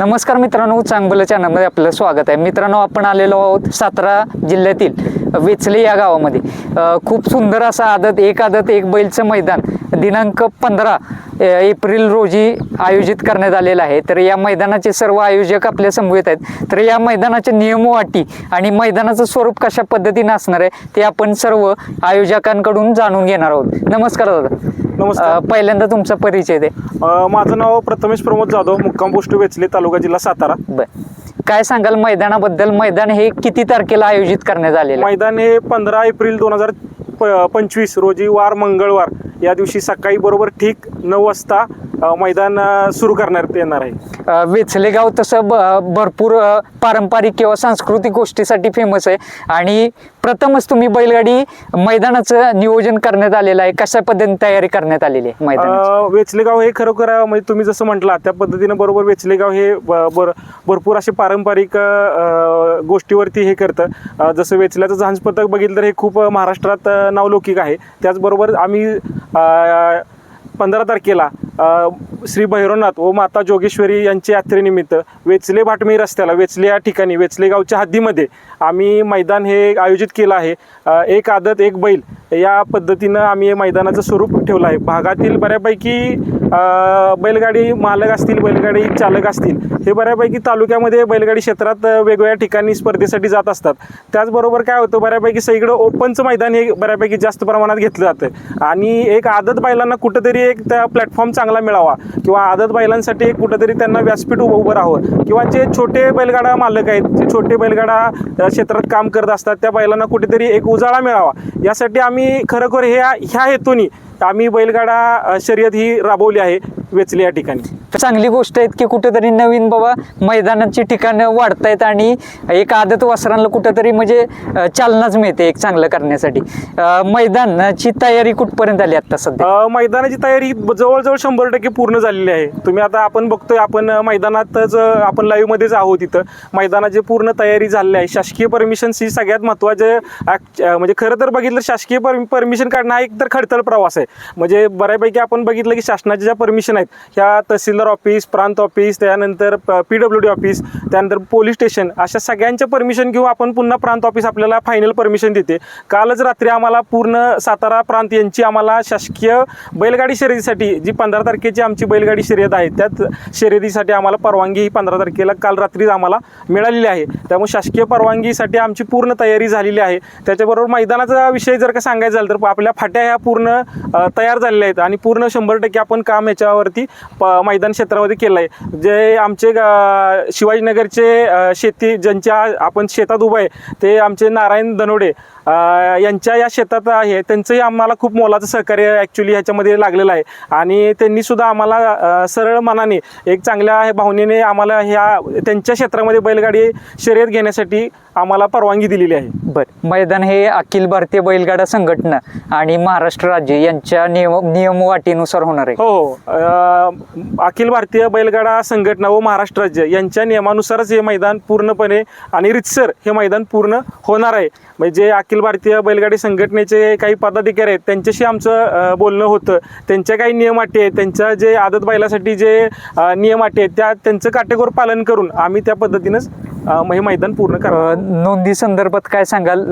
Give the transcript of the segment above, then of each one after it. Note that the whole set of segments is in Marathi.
नमस्कार मित्रांनो चांगलं चॅनलमध्ये आपलं स्वागत आहे. मित्रांनो आपण आलेलो आहोत सातारा जिल्ह्यातील वेचले या गावामध्ये. खूप सुंदर असा आदत एक आदत एक बैलचं मैदान दिनांक पंधरा एप्रिल रोजी आयोजित करण्यात आलेलं आहे. तर या मैदानाचे सर्व आयोजक आपल्यासमोर येत आहेत. तर या मैदानाचे नियम अटी आणि मैदानाचं स्वरूप कशा पद्धतीनं असणार आहे ते आपण सर्व आयोजकांकडून जाणून घेणार आहोत. नमस्कार दादा. नमस्कार. अ, पहिल्यांदा तुमचा परिचय दे अ, माझं नाव प्रथमेश प्रमोद जाधव मुक्काम पोस्ट वेचले तालुका जिल्हा सातारा बर काय सांगाल मैदानाबद्दल मैदान हे किती तारखेला आयोजित करण्यात आलेलं आहे? मैदान हे पंधरा एप्रिल दोन हजार पंचवीस रोजी वार मंगळवार या दिवशी सकाळी बरोबर ठीक नऊ वाजता मैदान सुरू करण्यात येणार आहे. अ, वेचले गाव तसं ब- भरपूर पारंपरिक किंवा सांस्कृतिक गोष्टीसाठी फेमस आहे. आणि प्रथमच तुम्ही बैलगाडी मैदानाचं नियोजन करण्यात आलेलं आहे. कशा पद्धतीने तयारी करण्यात आलेली आहे मैदानाची? अ, वेचलेगाव हे खरोखर म्हणजे तुम्ही जसं म्हटला त्या पद्धतीनं बरोबर वेचलेगाव हे बर भरपूर असे पारंपरिक गोष्टीवरती हे करतं. जसं वेचल्याचं झांज पथक बघितलं तर हे खूप महाराष्ट्रात नावलौकिक आहे. त्याचबरोबर आम्ही पंधरा तारखेला श्री भैरवनाथ व माता जोगेश्वरी यांच्या यात्रेनिमित्त वेचले भाटमी रस्त्याला वेचले या ठिकाणी वेचले गावच्या हद्दीमध्ये आम्ही मैदान हे आयोजित केलं आहे. एक आदत एक बैल या पद्धतीनं आम्ही हे मैदानाचं स्वरूप ठेवलं आहे. भागातील बऱ्यापैकी बैलगाडी मालक असतील बैलगाडी चालक असतील हे बऱ्यापैकी तालुक्यामध्ये बैलगाडी क्षेत्रात वेगवेगळ्या ठिकाणी स्पर्धेसाठी जात असतात. त्याचबरोबर काय होतं बऱ्यापैकी सगळीकडं ओपनचं मैदान हे बऱ्यापैकी जास्त प्रमाणात घेतलं जातं. आणि एक आदत बैलांना कुठंतरी एक त्या प्लॅटफॉर्म चांगला मिळावा. किंवा आदत बैलांसाठी एक कुठंतरी त्यांना व्यासपीठ उभं उभं राहावं. किंवा जे छोटे बैलगाडा मालक आहेत जे छोटे बैलगाडा क्षेत्रात काम करत असतात त्या बैलांना कुठेतरी एक उजाळा मिळावा. यासाठी आम्ही खरोखर ह्या ह्या हेतूनी आम्ही बैलगाडा शर्यत ही राबवली आहे. वेचले या ठिकाणी. चांगली गोष्ट आहे की कुठेतरी नवीन बाबा मैदानाची ठिकाणं वाढतायत आणि एक आदत वासरांना कुठेतरी म्हणजे चालनाच मिळते एक चांगलं करण्यासाठी. मैदानाची तयारी कुठपर्यंत आली आता सध्या? मैदानाची तयारी जवळजवळ शंभर टक्के पूर्ण झालेली आहे. तुम्ही आता आपण बघतोय आपण मैदानातच आपण लाईव्ह मध्येच आहोत इथं. मैदानाची पूर्ण तयारी झालेली आहे शासकीय परमिशन ही सगळ्यात महत्त्वाचे म्हणजे खरं तर बघितलं शासकीय परमिशन काढणं हा एक तर खडतर प्रवास आहे. म्हणजे बऱ्यापैकी आपण बघितलं की शासनाच्या ज्या परमिशन आहेत ह्या तहसीलदार ऑफिस प्रांत ऑफिस त्यानंतर पी डब्ल्यू डी ऑफिस त्यानंतर पोलीस स्टेशन अशा सगळ्यांचे परमिशन घेऊन आपण पुन्हा प्रांत ऑफिस आपल्याला फायनल परमिशन देते. कालच रात्री आम्हाला पूर्ण सातारा प्रांत यांची आम्हाला शासकीय बैलगाडी शर्यतीसाठी जी पंधरा तारखेची आमची बैलगाडी शर्यत आहे त्यात शर्यतीसाठी आम्हाला परवानगी ही पंधरा तारखेला काल रात्री आम्हाला मिळालेली आहे. त्यामुळे शासकीय परवानगीसाठी आमची पूर्ण तयारी झालेली आहे. त्याच्याबरोबर मैदानाचा विषय जर का सांगायचा झालं तर आपल्या फाट्या ह्या पूर्ण तयार झालेल्या आहेत आणि पूर्ण शंभर टक्के आपण काम याच्यावर याच्यावरती प मैदान क्षेत्रामध्ये केलं आहे जे आमचे शिवाजीनगरचे शेती ज्यांच्या आपण शेतात उभं आहे ते आमचे नारायण दनोडे अ, यांच्या या शेतात आहे. त्यांचंही आम्हाला खूप मोलाचं सहकार्य ॲक्च्युली ह्याच्यामध्ये लागलेलं आहे. आणि त्यांनी सुद्धा आम्हाला सरळ मनाने एक चांगल्या भावनेने आम्हाला ह्या त्यांच्या क्षेत्रामध्ये बैलगाडी शर्यत घेण्यासाठी आम्हाला परवानगी दिलेली आहे. बर. मैदान हे अखिल भारतीय बैलगाडा संघटना आणि महाराष्ट्र राज्य यांच्या नियम नियम व अटीनुसार होणार आहे. हो हो. अखिल भारतीय बैलगाडा संघटना व महाराष्ट्र राज्य यांच्या नियमानुसारच हे मैदान पूर्णपणे आणि रितसर हे मैदान पूर्ण होणार आहे. म्हणजे अखिल भारतीय बैलगाडी संघटनेचे काही पदाधिकारी आहेत त्यांच्याशी आमचं बोलणं होतं. त्यांच्या काही नियम अटी आहेत त्यांच्या जे आदत बैलासाठी जे नियम अटी आहेत त्या त्यांचं काटेकोर पालन करून आम्ही त्या पद्धतीनंच अ, हे मैदान पूर्ण अ, नोंदी संदर्भात काय सांगाल?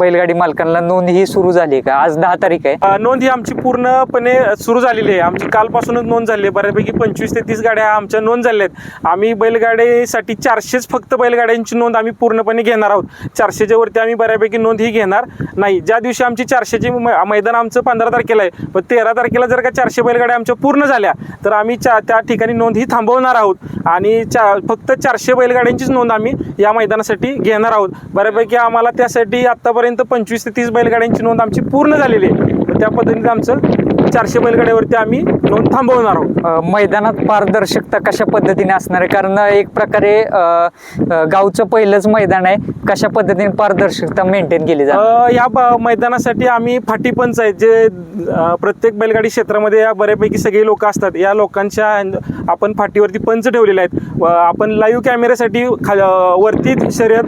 बैलगाडी मालकांना नोंद ही सुरू झाली आहे का? आज दहा तारीख आहे. नोंद ही आमची पूर्णपणे सुरू झालेली आहे. आमची कालपासूनच नोंद झाली आहे. बऱ्यापैकी पंचवीस ते तीस गाड्या आमच्या नोंद झाल्या आहेत. आम्ही बैलगाडीसाठी चारशेच फक्त बैलगाड्यांची नोंद आम्ही पूर्णपणे घेणार आहोत. चारशेच्या वरती आम्ही बऱ्यापैकी नोंद ही घेणार नाही. ज्या दिवशी आमची चारशेची मैदान आमचं पंधरा तारखेला आहे पण तेरा तारखेला जर का चारशे बैलगाड्या आमच्या पूर्ण झाल्या तर आम्ही त्या ठिकाणी नोंद ही थांबवणार आहोत. आणि चा फक्त चारशे बैलगाड्यांचीच नोंद आम्ही या मैदानासाठी घेणार आहोत. बऱ्यापैकी आम्हाला त्यासाठी आत्तापर्यंत पंचवीस ते तीस बैलगाड्यांची नोंद आमची पूर्ण झालेली आहे. तर त्या पद्धतीने आमचं चारशे बैलगाड्यावरती आम्ही नोंद थांबवणार आहोत. अ, मैदानात पारदर्शकता कशा पद्धतीने असणार आहे? कारण एक प्रकारे अ, अ, गावचं पहिलंच मैदान आहे. कशा पद्धतीने पारदर्शकता मेंटेन केली जाते? अ, या ब- मैदानासाठी आम्ही फाटी पंच आहेत जे अ, प्रत्येक बैलगाडी क्षेत्रामध्ये या बऱ्यापैकी सगळे लोक असतात. या लोकांच्या आपण फाटीवरती पंच ठेवलेले आहेत. व आपण लाईव्ह कॅमेऱ्यासाठी खा अ, वरती शर्यत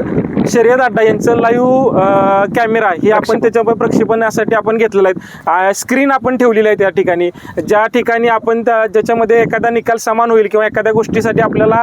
शर्यत अड्डा यांचं लाईव्ह कॅमेरा हे आपण प्रक्षेपण. त्याच्या प्रक्षेपणासाठी आपण घेतलेलं आहे स्क्रीन आपण ठेवलेली आहे त्या ठिकाणी. ज्या ठिकाणी ठिकाणी आपण त्या ज्याच्यामध्ये एखादा निकाल समान होईल किंवा एखाद्या गोष्टीसाठी आपल्याला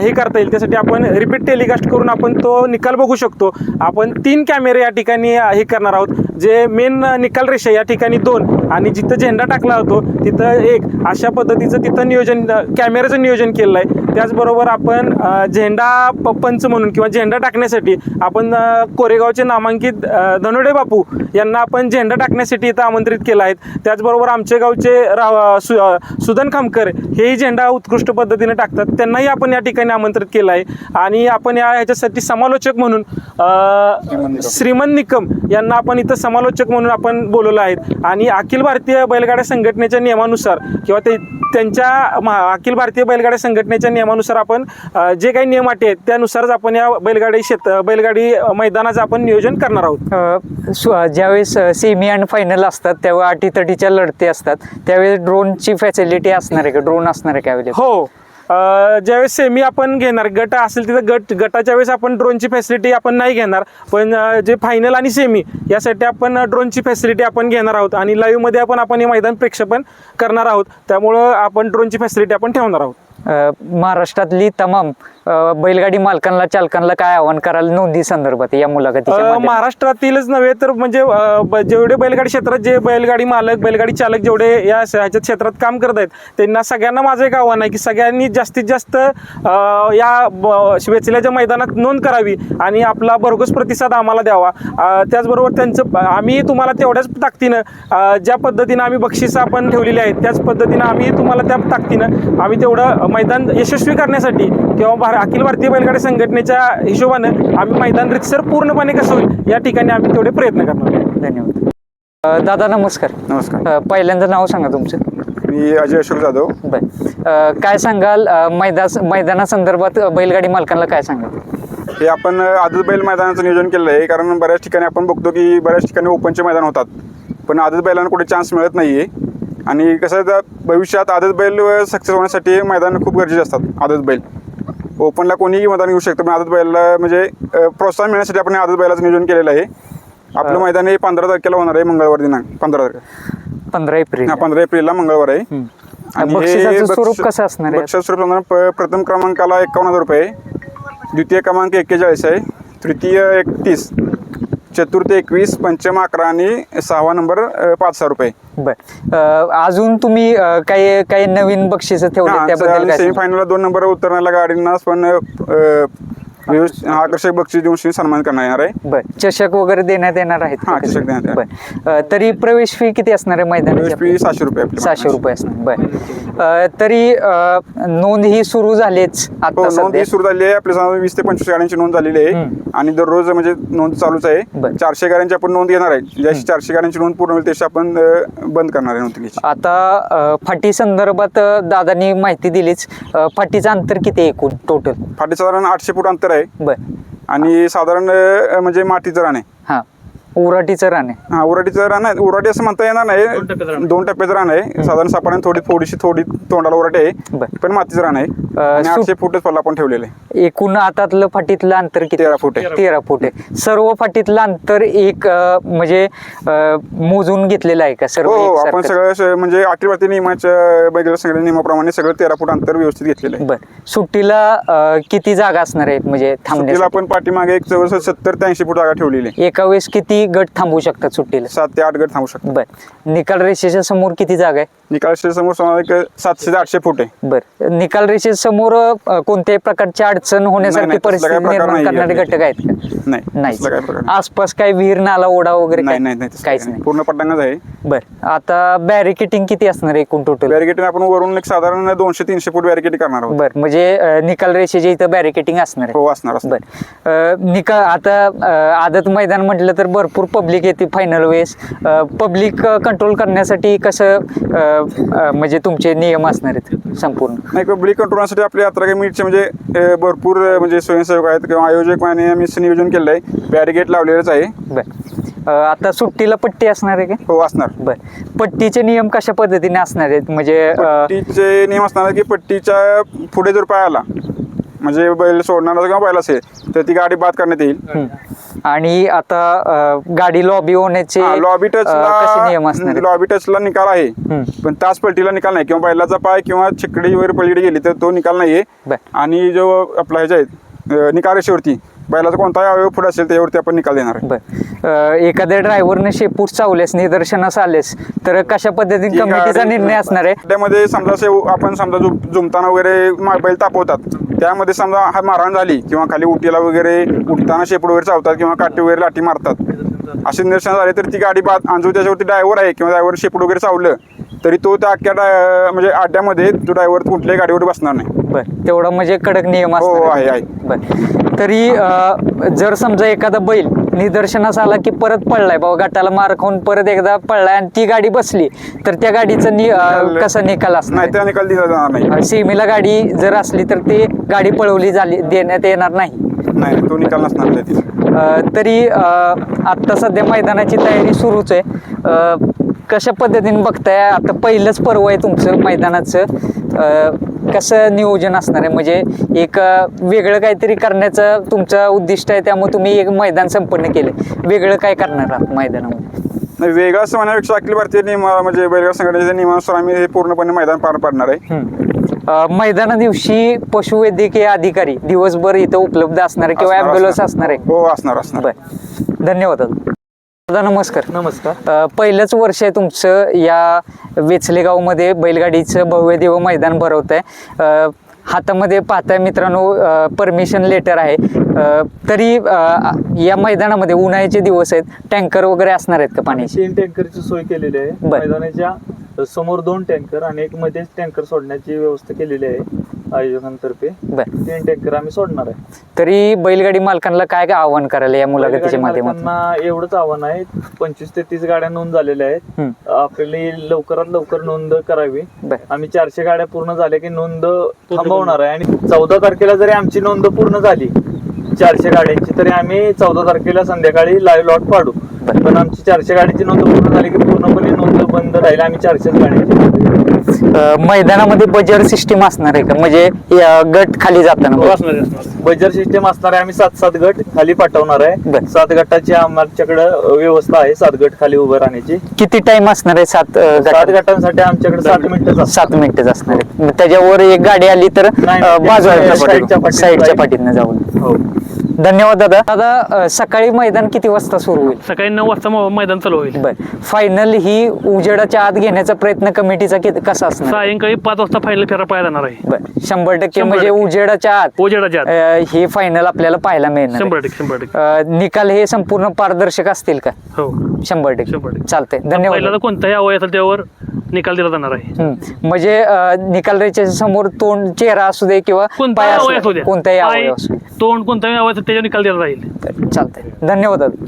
हे करता येईल त्यासाठी आपण रिपीट टेलिकास्ट करून आपण तो निकाल बघू शकतो. आपण तीन कॅमेरे या ठिकाणी हे करणार आहोत. जे मेन निकाल रेषा या ठिकाणी दोन आणि जिथं झेंडा टाकला होतो तिथं एक. अशा पद्धतीचं तिथं नियोजन कॅमेऱ्याचं नियोजन केलेलं आहे. त्याचबरोबर आपण झेंडा पंच म्हणून किंवा झेंडा टाकण्यासाठी आपण कोरेगावचे नामांकित धनोडे बापू यांना आपण झेंडा टाकण्यासाठी इथं आमंत्रित केलं आहे. त्याचबरोबर आमचे गावचे राव सु सुदन खामकर हेही झेंडा उत्कृष्ट पद्धतीने टाकतात. त्यांनाही आपण या ठिकाणी आमंत्रित केलं आहे. आणि आपण या ह्याच्यासाठी समालोचक म्हणून श्रीमंत निकम. यांना आपण इथं समालोचक म्हणून आपण बोलवलं आहेत आणि अखिल भारतीय बैलगाड्या संघटनेच्या नियमानुसार किंवा ते त्यांच्या महा- अखिल भारतीय बैलगाड्या संघटनेच्या नियमानुसार आपण जे काही नियम अटी आहेत त्यानुसारच आपण या बैलगाडी शेत बैलगाडी मैदानाचं आपण नियोजन करणार आहोत. ज्यावेळेस सेमी आणि फायनल असतात त्यावेळी अटीतटीच्या लढती असतात. त्यावेळेस ड्रोनची फॅसिलिटी असणार आहे का? ड्रोन असणार आहे का अवेलेबल हो. ज्यावेळेस सेमी आपण घेणार गट असेल तिथं गट गटाच्या वेळेस आपण ड्रोनची फॅसिलिटी आपण नाही घेणार. पण जे फायनल आणि सेमी यासाठी आपण ड्रोनची फॅसिलिटी आपण घेणार आहोत आणि लाईव्हमध्ये आपण आपण हे मैदान प्रेक्षेपण करणार आहोत. त्यामुळं आपण ड्रोनची फॅसिलिटी आपण ठेवणार आहोत. महाराष्ट्रातली तमाम बैलगाडी मालकांना चालकांना काय आव्हान कराल नोंदी संदर्भात या मुलाखतीच्या माध्यमातून? महाराष्ट्रातीलच नव्हे तर म्हणजे जेवढे बैलगाडी क्षेत्रात जे बैलगाडी मालक बैलगाडी चालक जेवढे या ह्याच्यात क्षेत्रात काम करत आहेत त्यांना सगळ्यांना माझं एक आव्हान आहे की सगळ्यांनी जास्तीत जास्त या वेचल्याच्या मैदानात नोंद करावी आणि आपला भरघोस प्रतिसाद आम्हाला द्यावा त्याचबरोबर त्यांचं आम्ही तुम्हाला तेवढ्याच ताकदीनं ज्या पद्धतीनं आम्ही बक्षिसं आपण ठेवलेली आहेत त्याच पद्धतीनं आम्ही तुम्हाला त्या ताकदीनं आम्ही तेवढं मैदान यशस्वी करण्यासाठी किंवा भार अखिल भारतीय बैलगाडी संघटनेच्या हिशोबानं आम्ही मैदान रितसर पूर्णपणे कसं होईल या ठिकाणी आम्ही तेवढे प्रयत्न करणार आहोत. धन्यवाद. दादा नमस्कार. नमस्कार. पहिल्यांदा नाव सांगा तुमचं. मी अजय अशोक जाधव. बर. काय सांगाल अ, मैदास मैदानासंदर्भात बैलगाडी मालकांना काय सांगाल? हे आपण आदत बैल मैदानाचं नियोजन केलेलं आहे कारण बऱ्याच ठिकाणी आपण बघतो की बऱ्याच ठिकाणी ओपनचे मैदान होतात. पण आदत बैलांना कुठे चान्स मिळत नाही आहे आणि कसं भविष्यात आदत बैल सक्सेस होण्यासाठी मैदान खूप गरजेचे असतात आदत बैल. ओपनला कोणीही मैदान घेऊ शकतं पण आदत बैलाला म्हणजे प्रोत्साहन मिळण्यासाठी आपण आदत बैलाचं नियोजन केलेलं आहे. आपलं मैदान हे पंधरा तारखेला होणार आहे मंगळवार दिनांक पंधरा तारखेला. पंधरा एप्रिल. हा पंधरा एप्रिलला मंगळवार आहे. आणि हे स्वरूप कसं असणार बक्षीस स्वरूप प्रथम क्रमांकाला एकावन्न हजार रुपये द्वितीय क्रमांक एक्केचाळीस आहे. तृतीय एकतीस. चतुर्थ एकवीस पंचम अकरा आणि सहावा नंबर अ, पाच हजार रुपये. बर. अ, अजून तुम्ही अ, काही काही नवीन बक्षिस ठेवले त्याबद्दल काय सांगाल? सेमीफायनलला दोन नंबर उतरण्याला गाडींना पण अ, व्यवस्थित आकर्षक बक्षीस देऊन सन्मान करण्यात येणार आहे. बर. चषक वगैरे देण्यात येणार आहेत का हा? चषक देण्यात बर. अ, तरी प्रवेश फी किती असणार आहे मैदानाची फी सहाशे रुपये. सहाशे रुपये असणार. बर. तरी नोंद ही सुरू झालीच हो आता नोंद सध्या. ही सुरू झाली आहे. आपल्यासमोर वीस ते पंचवीस गाड्यांची नोंद झालेली आहे. आणि दररोज म्हणजे नोंद चालूच आहे. चारशे गाड्यांची आपण नोंद घेणार आहे. जशी चारशे गाड्यांची नोंद पूर्ण होईल तशी आपण बंद करणार आहे नोंदणीची. आता फाटी संदर्भात दादांनी माहिती दिलीच. फाटीचं अंतर किती आहे एकूण टोटल फाटी साधारण आठशे फूट अंतर आहे. बर. आणि साधारण म्हणजे मातीचं हां. उराटीचं रान आहे. हा उराटीचं रान आहे. उराटी असं म्हणता येणार नाही. दोन टप्प्याचं रान आहे. साधारण सापाने थोडी थोडीशी थोडी तोंडाला उराटी आहे. बरं. पण मातीचं रान आहे. आणि आठशे फूटच पल्ला आपण ठेवलेलं आहे. एकूण आतातलं फाटीतलं अंतर किती? तेरा फूट आहे. तेरा फूट. आहे. सर्व फाटीतलं अंतर एक अ, म्हणजे अ, मोजून घेतलेलं आहे का? सर्व हो हो आपण? सगळं स- म्हणजे भारतीय नियमाच्या वेगवेगळ्या सगळ्या नियमाप्रमाणे सगळं तेरा फूट अंतर व्यवस्थित घेतलेलं आहे. बर. सुट्टीला अ, किती जागा असणार आहेत? म्हणजे सुट्टीला थांबण्यासाठी आपण पाठीमागे एक जवळ सत्तर ते ऐंशी फूट जागा ठेवलेली आहे. एका वेळेस किती गट थांबू शकतात सुट्टीला? सात ते आठ गट थांबू शकतो बर. निकाल रेषेच्या समोर किती जागा आहे? निकाल समोर समोर एक सातशे ते आठशे फूट आहे. बर. निकाल रेषेच्या समोर अ, कोणत्याही प्रकारची अडचण होण्यासारखी नाही, तसला परिस्थिती काही प्रकार निर्माण करणारे. घटक आहेत का? नाही नाही. तसला काही प्रकार नाही. आसपास काय विहीर नाला ओढा वगैरे नाही काय? नाही नाही तसलं काहीच काही नाही. पूर्ण पट्टांगच आहे. बर. आता बॅरिकेटिंग किती असणार एकूण टोटल बॅरिकेटिंग आपण वरून एक साधारण दोनशे तीनशे फूट बॅरिकेटिंग करणार आहोत. बर. म्हणजे अ, निकाल रेषेच्या इथं बॅरिकेटिंग असणार आहे. हो असणार असणार. बर. अ, निकाल आता अ, आदत मैदान म्हटलं तर भरपूर पब्लिक येते फायनल वेळेस. पब्लिक कंट्रोल करण्यासाठी कसं म्हणजे तुमचे नियम असणार आहेत संपूर्ण? नाही पब्लिक कंट्रोलसाठी आपली यात्रा कमिटीचे म्हणजे भरपूर म्हणजे स्वयंसेवक आहेत किंवा आयोजक आणि आम्ही नियोजन केलं आहे. बॅरिगेट लावलेलंच आहे. बर. आता सुट्टीला पट्टी असणार आहे का? हो असणार. बर. पट्टीचे नियम कशा पद्धतीने असणार आहेत? म्हणजे पट्टीचे नियम असणार की पट्टीच्या पुढे जर पाय आला म्हणजे बैल सोडणार किंवा बैल असेल तर ती गाडी बाद करण्यात येईल. आणि आता अं, गाडी लॉबी होण्याचे लॉबी अं, कसे नियम असणार टचला आहेत? लॉबी टचला निकाल आहे. पण तास पलटीला निकाल नाही किंवा बैलाचा पाय किंवा छिकडी वगैरे पलीकडे गेली तर तो निकाल नाहीये बर. आणि जो आपला ह्याच्या आहेत रेषेवरती बैलाचा कोणताही अवयव पुढे असेल त्यावरती आपण निकाल देणार आहे. बर. एखाद्या ड्रायव्हरने शेपूट चावल्यास निदर्शनास आलेस तर कशा पद्धतीने कमिटीचा निर्णय असणार आहे? त्यामध्ये समजा असे आपण समजा झुम- झुमताना वगैरे मा- बैल तापवतात. त्यामध्ये समजा हा मारहाण झाली किंवा खाली उटीला वगैरे उठताना शेपूट वगैरे चावतात किंवा काठी वगैरे लाठी मारतात. असे निदर्शन झाले तर ती गाडी बाद आणि जो त्याच्यावरती ड्रायव्हर आहे किंवा ड्रायव्हर शेपूट वगैरे चावलं तरी तो त्या अख्ख्या म्हणजे अड्ड्यामध्ये तो ड्रायव्हर कुठल्याही गाडीवर बसणार नाही. बर तेवढा म्हणजे कडक नियम हो असणार. आहे आहे. बर. तरी अं, जर समजा एखादा बैल निदर्शनास आला की परत पडलाय बाबा गटाला मार खाऊन परत एकदा पडलाय आणि ती गाडी बसली तर त्या गाडीचा नि अं, कसा निकाल असणार? नाही त्या निकाल दिला जाणार नाही. सीमेला गाडी जर असली तर ती गाडी पळवली झाली देण्यात येणार नाही. नाही तो निकाल नसणार अ, तरी अ, आत्ता सध्या मैदानाची तयारी सुरूच आहे. अ, कशा पद्धतीने बघताय? आता पहिलंच पर्व आहे तुमचं मैदानाचं. अ, कसं नियोजन असणार आहे? म्हणजे एक वेगळं काहीतरी करण्याचं तुमचं उद्दिष्ट आहे त्यामुळे तुम्ही एक मैदान संपन्न केलं. वेगळं काय करणार आहात मैदानामध्ये? नाही वेगळं असं म्हणण्यापेक्षा अखिल भारतीय नियम म्हणजे बैलगाड संघटनेच्या नियमानुसार आम्ही हे पूर्णपणे मैदान पार पाडणार आहे. मैदाना दिवशी पशुवैद्यकीय अधिकारी दिवसभर इथं उपलब्ध असणार आहे किंवा असणार- ॲम्ब्युलन्स असणार. आहे? हो असणार असणार. बर. धन्यवाद दादा नमस्कार. नमस्कार. पहिलंच वर्ष आहे तुमचं या वेचले गावमध्ये बैलगाडीचं भव्य देव मैदान भरवत आहे हातामध्ये पाहताय मित्रांनो परमिशन लेटर आहे. तरी या मैदानामध्ये उन्हाळ्याचे दिवस आहेत. टँकर वगैरे असणार आहेत का पाण्याची? तीन टँकरची सोय केलेली आहे. मैदानाच्या समोर दोन टँकर आणि एक मध्येच टँकर सोडण्याची व्यवस्था केलेली आहे. आयोजकांतर्फे बर. तीन टँकर आम्ही सोडणार आहे. तरी बैलगाडी मालकांना काय काय आव्हान करायला या मुलाखतीच्या बैलगाडी माध्यमातून? मालकांना एवढंच आव्हान आहे. पंचवीस ते तीस गाड्या नोंद झालेल्या आहेत. आपल्याला लवकरात लवकर नोंद करावी. बर. आम्ही चारशे गाड्या पूर्ण झाल्या की नोंद थांबवणार आहे. आणि चौदा तारखेला जरी आमची नोंद पूर्ण झाली चारशे गाड्यांची तरी आम्ही चौदा तारखेला संध्याकाळी लाईव्ह लॉट पाडू. बर. पण आमची चारशे गाडीची नोंद पूर्ण झाली की पूर्णपणे नोंद बंद राहील. आम्ही चारशेच गाड्यांची मैदानामध्ये बजर सिस्टीम असणार आहे का? म्हणजे या गट खाली जाताना. बजर सिस्टम असणार आहे. आम्ही सात सात गट खाली पाठवणार बर. आहे सात गटाची आमच्याकडे व्यवस्था आहे. सात गट खाली उभं राहण्याची. किती टाइम असणार आहे सात अ, सात गटात? गटांसाठी आमच्याकडे सात मिनिटं सात मिनिटच असणार आहे. मग त्याच्यावर एक गाडी आली तर नाही, अ, नाही, बाजूला साईडच्या. पाठीतनं जाऊन. हो. धन्यवाद दादा. दादा अ, सकाळी मैदान किती वाजता सुरू होईल? सकाळी नऊ वाजता म- मैदान चालू होईल. बर. फायनल ही उजेडाच्या आत घेण्याचा प्रयत्न कमिटीचा किती- कसा असणार? सायंकाळी पाच वाजता फायनल फेरा पाहायला जाणार आहे. बर. शंभर टक्के शंभर म्हणजे टक्के. उजेडाच्या आत. उजेडाच्या आत. अ, हे फायनल आपल्याला पाहायला मिळणार शंभर. टक्के शंभर टक्के. अ, निकाल हे संपूर्ण पारदर्शक असतील का? हो. शंभर टक्के. शंभर टक्के. चालतंय. धन्यवाद कोणताही अवय असेल त्यावर निकाल दिला जाणार आहे. हम्म. म्हणजे अ, निकाल रेषेच्या समोर तोंड चेहरा असू दे किंवा पाय कोणताही असू अवय दे, असू द्या. कोणताही पाय, अवयव असू दे. तोंड कोणताही अवय असेल त्याच्यावर निकाल दिला जाईल चालतंय. धन्यवाद दादा.